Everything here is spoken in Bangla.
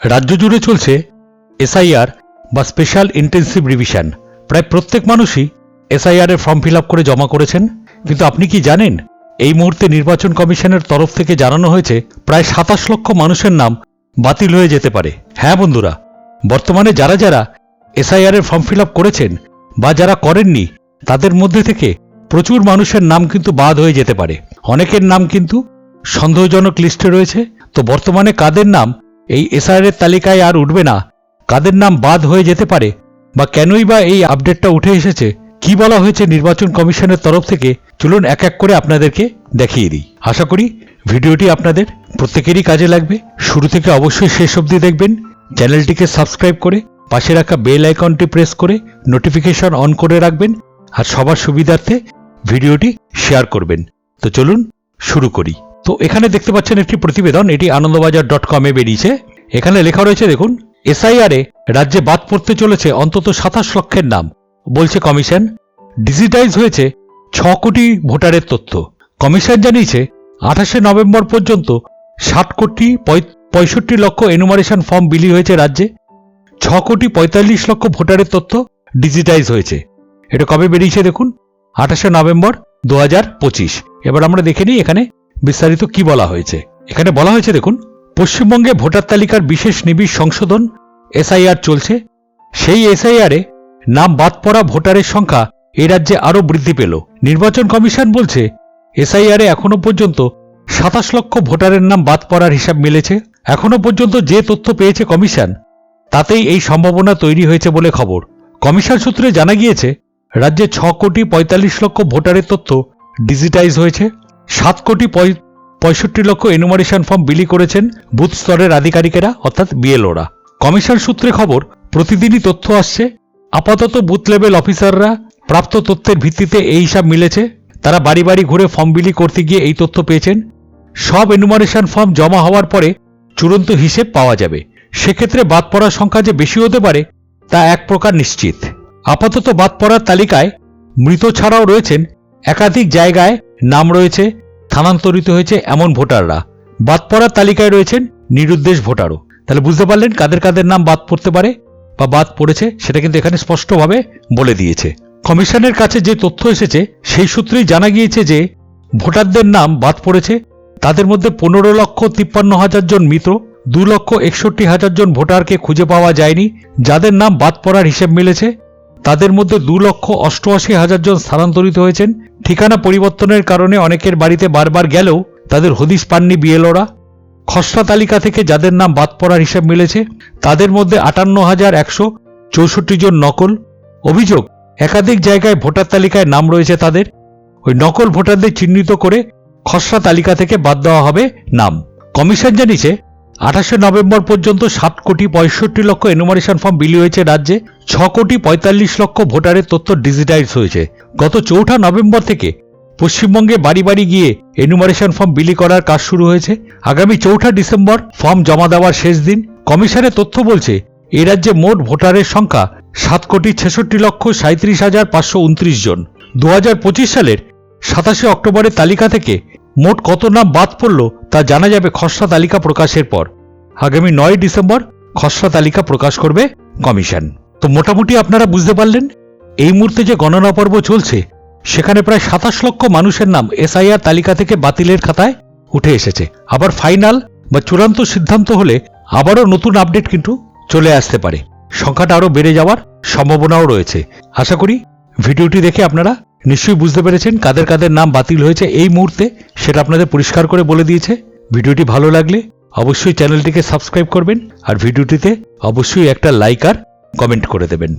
রাজ্য জুড়ে চলছে এসআইআর বা স্পেশাল ইন্টেন্সিভ রিভিশন। প্রায় প্রত্যেক মানুষই এসআইআর এর ফর্ম ফিল করে জমা করেছেন। কিন্তু আপনি কি জানেন, এই মুহূর্তে নির্বাচন কমিশনের তরফ থেকে জানানো হয়েছে প্রায় সাতাশ লক্ষ মানুষের নাম বাতিল হয়ে যেতে পারে। হ্যাঁ বন্ধুরা, বর্তমানে যারা যারা এসআইআর এর ফর্ম ফিল করেছেন বা যারা করেননি, তাদের মধ্যে থেকে প্রচুর মানুষের নাম কিন্তু বাদ হয়ে যেতে পারে। অনেকের নাম কিন্তু সন্দেহজনক লিস্টে রয়েছে। তো বর্তমানে কাদের নাম এই এসআইআর এর তালিকায় আর উঠবে না। কাদের নাম বাদ হয়ে যেতে পারে? বা কেনই বা এই আপডেটটা উঠে এসেছে? কি বলা হয়েছে নির্বাচন কমিশনের তরফ থেকে? চলুন এক এক করে আপনাদেরকে দেখিয়ে দিই। আশা করি ভিডিওটি আপনাদের প্রত্যেকেরই কাজে লাগবে। শুরু থেকে অবশ্যই শেষ অবধি দেখবেন। চ্যানেলটিকে সাবস্ক্রাইব করে পাশে রাখা বেল আইকনটি প্রেস করে নোটিফিকেশন অন করে রাখবেন আর সবার সুবিধার্থে ভিডিওটি শেয়ার করবেন। তো চলুন শুরু করি। তো এখানে দেখতে পাচ্ছেন একটি প্রতিবেদন, এটি আনন্দবাজার ডট কমে বেরিয়েছে। এখানে লেখা রয়েছে, দেখুন এসআইআরে রাজ্যে বাদ পড়তে চলেছে অন্তত সাতাশ লক্ষের নাম, বলছে কমিশন। ডিজিটাইজ হয়েছে ছ কোটি ভোটারের তথ্য। কমিশন জানিয়েছে, আঠাশে নভেম্বর পর্যন্ত ষাট কোটি পঁয়- পঁয়ষট্টি লক্ষ এনুমারেশন ফর্ম বিলি হয়েছে রাজ্যে। ছ কোটি পঁয়তাল্লিশ লক্ষ ভোটারের তথ্য ডিজিটাইজ হয়েছে। এটা কবে বেরিয়েছে, দেখুন, আঠাশে নভেম্বর দু এবার আমরা দেখে নিই এখানে বিস্তারিত কি বলা হয়েছে? এখানে বলা হয়েছে, দেখুন, পশ্চিমবঙ্গে ভোটার তালিকার বিশেষ নিবিড় সংশোধন, এসআইআর চলছে। সেই এসআইআরে নাম বাদ পড়া ভোটারের সংখ্যা এ রাজ্যে আরও বৃদ্ধি পেল। নির্বাচন কমিশন বলছে, এসআইআরে এখনও পর্যন্ত সাতাশ লক্ষ ভোটারের নাম বাদ পড়ার হিসাব মিলেছে। এখনও পর্যন্ত যে তথ্য পেয়েছে কমিশন, তাতেই এই সম্ভাবনা তৈরি হয়েছে বলে খবর। কমিশন সূত্রে জানা গিয়েছে, রাজ্যে ছ কোটি পঁয়তাল্লিশ লক্ষ ভোটারের তথ্য ডিজিটাইজ হয়েছে। সাত কোটি পঁয়ষট্টি লক্ষ এনুমারেশন ফর্ম বিলি করেছেন বুথ স্তরের আধিকারিকেরা, অর্থাৎ বিএলওরা কমিশন সূত্রে খবর, প্রতিদিনই তথ্য আসছে। আপাতত বুথ লেভেল অফিসাররা প্রাপ্ত তথ্যের ভিত্তিতে এই হিসাব মিলেছে। তারা বাড়ি বাড়ি ঘুরে ফর্ম বিলি করতে গিয়ে এই তথ্য পেয়েছেন। সব এনুমারেশন ফর্ম জমা হওয়ার পরে চূড়ান্ত হিসেব পাওয়া যাবে। সেক্ষেত্রে বাদ পড়ার সংখ্যা যে বেশি হতে পারে, তা এক প্রকার নিশ্চিত। আপাতত বাদ পড়ার তালিকায় মৃত ছাড়াও রয়েছেন একাধিক জায়গায় নাম রয়েছে, স্থানান্তরিত হয়েছে এমন ভোটাররা। বাদ পড়ার তালিকায় রয়েছেন নিরুদ্দেশ ভোটারও। তাহলে বুঝতে পারলেন কাদের কাদের নাম বাদ পড়তে পারে বা বাদ পড়েছে, সেটা কিন্তু এখানে স্পষ্টভাবে বলে দিয়েছে। কমিশনের কাছে যে তথ্য এসেছে, সেই সূত্রেই জানা গিয়েছে যে ভোটারদের নাম বাদ পড়েছে, তাদের মধ্যে পনেরো লক্ষ তিপ্পান্ন হাজার জন মৃত, দু লক্ষ একষট্টি হাজার জন ভোটারকে খুঁজে পাওয়া যায়নি, যাদের নাম বাদ পড়ার হিসেব মিলেছে। তাদের মধ্যে দু লক্ষ অষ্টআশি হাজার জন স্থানান্তরিত হয়েছেন। ঠিকানা পরিবর্তনের কারণে অনেকের বাড়িতে বারবার গেলেও তাদের হদিশ পাননি বিএলওরা। খসড়া তালিকা থেকে যাদের নাম বাদ পড়ার হিসাব মিলেছে, তাদের মধ্যে আটান্ন হাজার একশো চৌষট্টি জন নকল। অভিযোগ, একাধিক জায়গায় ভোটার তালিকায় নাম রয়েছে তাদের। ওই নকল ভোটারদের চিহ্নিত করে খসড়া তালিকা থেকে বাদ দেওয়া হবে নাম। কমিশন জানিয়েছে আঠাশে নভেম্বর পর্যন্ত সাত কোটি পঁয়ষট্টি লক্ষ এনুমারেশন ফর্ম বিলি হয়েছে রাজ্যে, ছ কোটি পঁয়তাল্লিশ লক্ষ ভোটারের তথ্য ডিজিটাইজ হয়েছে। গত চৌঠা নভেম্বর থেকে পশ্চিমবঙ্গে বাড়ি বাড়ি গিয়ে এনুমারেশন ফর্ম বিলি করার কাজ শুরু হয়েছে। আগামী চৌঠা ডিসেম্বর ফর্ম জমা দেওয়ার শেষ দিন। কমিশনের তথ্য বলছে, এ রাজ্যে মোট ভোটারের সংখ্যা সাত কোটি ছেষট্টি লক্ষ সাঁত্রিশ হাজার পাঁচশো উনত্রিশ জন। দু পঁচিশ সালের সাতাশে অক্টোবরের তালিকা থেকে মোট কত নাম বাদ পড়ল তা জানা যাবে খসড়া তালিকা প্রকাশের পর। আগামী নয় ডিসেম্বর খসড়া তালিকা প্রকাশ করবে কমিশন। তো মোটামুটি আপনারা বুঝতে পারলেন, এই মুহূর্তে যে গণনা পর্ব চলছে, সেখানে প্রায় সাতাশ লক্ষ মানুষের নাম এসআইআর তালিকা থেকে বাতিলের খাতায় উঠে এসেছে। আবার ফাইনাল বা চূড়ান্ত সিদ্ধান্ত হলে আবারও নতুন আপডেট কিন্তু চলে আসতে পারে। সংখ্যাটা আরও বেড়ে যাওয়ার সম্ভাবনাও রয়েছে। আশা করি ভিডিওটি দেখে আপনারা নিশ্চয়ই বুঝতে পেরেছেন কাদের কাদের নাম বাতিল হয়েছে এই মুহূর্তে, সেটা আপনাদের পরিষ্কার করে বলে দিয়েছে। ভিডিওটি ভালো লাগলে অবশ্যই চ্যানেলটিকে সাবস্ক্রাইব করবেন আর ভিডিওটিতে অবশ্যই একটা লাইক আর কমেন্ট করে দেবেন।